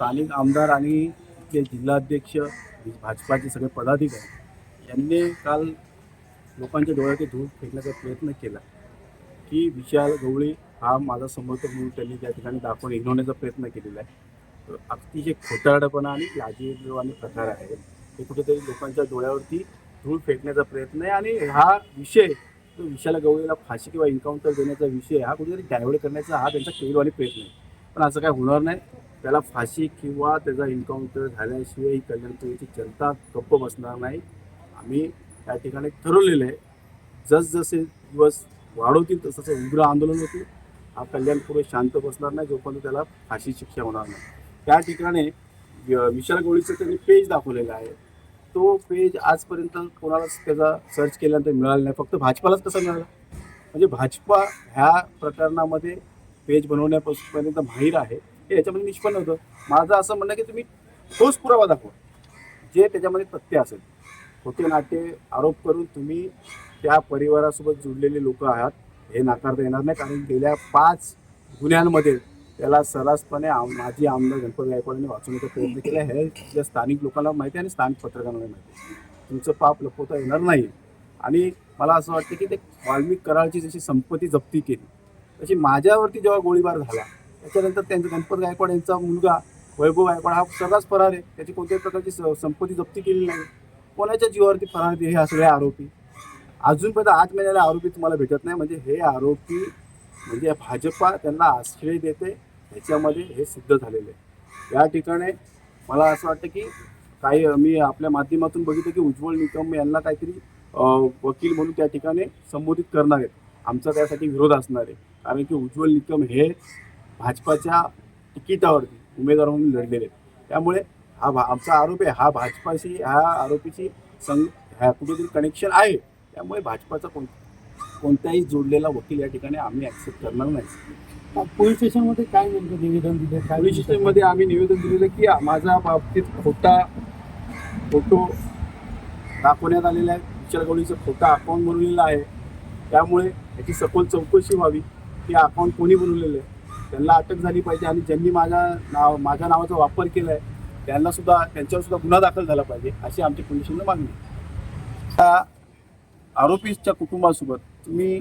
स्थानिक आमदार आणि इथले जिल्हाध्यक्ष भाजपाचे सगळे पदाधिकारी यांनी काल लोकांच्या डोळ्यात धूळ फेकण्याचा प्रयत्न केला. की विशाल गवळी हा माझा समर्थक म्हणून त्यांनी त्या ठिकाणी दाखवून इग्नोरण्याचा प्रयत्न केलेला आहे. तर अतिशय खोटारडपणा आणि लाजीरवाणी प्रकार आहे. हे कुठेतरी लोकांच्या डोळ्यावरती धूळ फेकण्याचा प्रयत्न आहे आणि हा विषय तो विशाल गवळीला फाशी किंवा एन्काउंटर देण्याचा विषय हा कुठेतरी डायव्हर्ट करण्याचा हा त्यांचा केवलवाणी प्रयत्न आहे. पण असं काय होणार नाही. त्याला फाशी किंवा त्याचा एन्काउंटर झाल्याशिवाय ही कल्याणपुरीची जनता गप्प बसणार नाही. आम्ही त्या ठिकाणी ठरवलेलं आहे जसजसे दिवस वाढवतील तसं उग्र आंदोलन होतील. हा कल्याणपूर शांत बसणार नाही जोपर्यंत त्याला फाशी शिक्षा होणार नाही. त्या ठिकाणी विशाल गोळीचं त्यांनी पेज दाखवलेला आहे. तो पेज आजपर्यंत कोणालाच त्याचा सर्च केल्यानंतर मिळाला नाही. फक्त भाजपालाच कसा मिळाला? म्हणजे भाजपा ह्या प्रकरणामध्ये पेज बनवण्यापासूनपर्यंत माहीर आहे. हे याच्यामध्ये निष्पन्न होतं. माझं असं म्हणणं की तुम्ही ठोस पुरावा दाखवा जे त्याच्यामध्ये तथ्य असेल. खोटे नाटे आरोप करून तुम्ही त्या परिवारासोबत जुडलेले लोक आहात हे नाकारता येणार नाही कारण गेल्या पाच गुन्ह्यांमध्ये त्याला सर्रासपणे आम माजी आमदार गणपत गायकवाडांनी वाचवण्याचा प्रयत्न केला हे इथल्या स्थानिक लोकांना माहिती आहे आणि स्थानिक पत्रकारांना माहिती आहे. तुमचं पाप लपवता येणार नाही. आणि मला असं वाटतं की ते वाल्मिक कराळची जशी संपत्ती जप्ती केली तशी माझ्यावरती जेव्हा गोळीबार झाला त्याच्यानंतर त्यांचा गणपत गायकवाड यांचा मुलगा वैभव गायकवाड हा सर्रास फरार आहे. त्याची कोणत्याही प्रकारची स- संपत्ती जप्ती केली नाही. कोणाच्या जीवावरती फरार आहे हे सगळे आरोपी. अजूनपर्यंत आठ महिन्याला आरोपी तुम्हाला भेटत नाही. म्हणजे हे आरोपी म्हणजे भाजपा त्यांना आश्रय देते. ह्याच्यामध्ये हे सिद्ध झालेले आहे. या ठिकाणी मला असं वाटतं की काही मी आपल्या माध्यमातून बघितलं की उज्ज्वल निकम यांना काहीतरी वकील म्हणून त्या ठिकाणी संबोधित करणार आहेत. आमचा त्यासाठी विरोध असणार आहे. कारण की उज्ज्वल निकम हे भाजपाच्या तिकिटावरती उमेदवार म्हणून लढलेले आहेत. त्यामुळे हा भा आमचा आरोप आहे हा भाजपाशी ह्या आरोपीची संग ह्या कुठेतरी कनेक्शन आहे. त्यामुळे भाजपाचा कोण कोणताही जोडलेला वकील या ठिकाणी आम्ही ॲक्सेप्ट करणार नाही. पोलीस स्टेशनमध्ये काय नेमकं निवेदन दिलं? पोलीस स्टेशनमध्ये आम्ही निवेदन दिलेलं की माझ्या बाबतीत खोटा फोटो दाखवण्यात आलेला आहे. विशाल गवळीचं खोटा अकाउंट बनवलेलं आहे. त्यामुळे याची सखोल चौकशी व्हावी. की अकाउंट कोणी बनवलेलं आहे? त्यांना अटक झाली पाहिजे आणि ज्यांनी माझ्या नाव माझ्या नावाचा वापर केला आहे त्यांना सुद्धा त्यांच्यावर सुद्धा गुन्हा दाखल झाला पाहिजे अशी आमची पोलिसांना मागणी त्या आरोपीच्या कुटुंबासोबत तुम्ही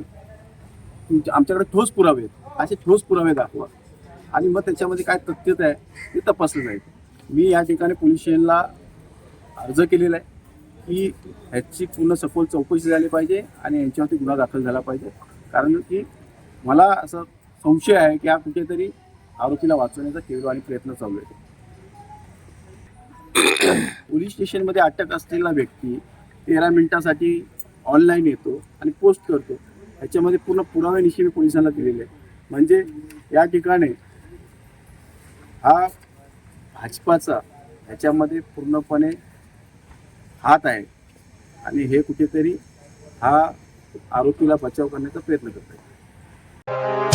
तुमच्या आमच्याकडे ठोस पुरावे आहेत. असे ठोस पुरावे दाखवा. आणि मग त्याच्यामध्ये काय तथ्यता आहे ते तपासलं जाईल. मी या ठिकाणी पोलीस स्टेशनला अर्ज केलेला आहे की ह्याची पूर्ण सखोल चौकशी झाली पाहिजे आणि यांच्यावरती गुन्हा दाखल झाला पाहिजे. कारण की मला असं संशय आहे की हा कुठेतरी आरोपीला वाचवण्याचा केवळ आणि प्रयत्न चालू आहे. पोलीस स्टेशनमध्ये अटक असलेला व्यक्ती तेरा मिनिटासाठी ऑनलाईन येतो आणि पोस्ट करतो. ह्याच्यामध्ये पूर्ण पुराव्यानिशी मी पोलिसांना दिलेले आहे म्हणजे या ठिकाणी हा भाजपाचा ह्याच्यामध्ये पूर्णपणे हात आहे आणि हे कुठेतरी हा आरोपीला बचाव करण्याचा प्रयत्न करत आहे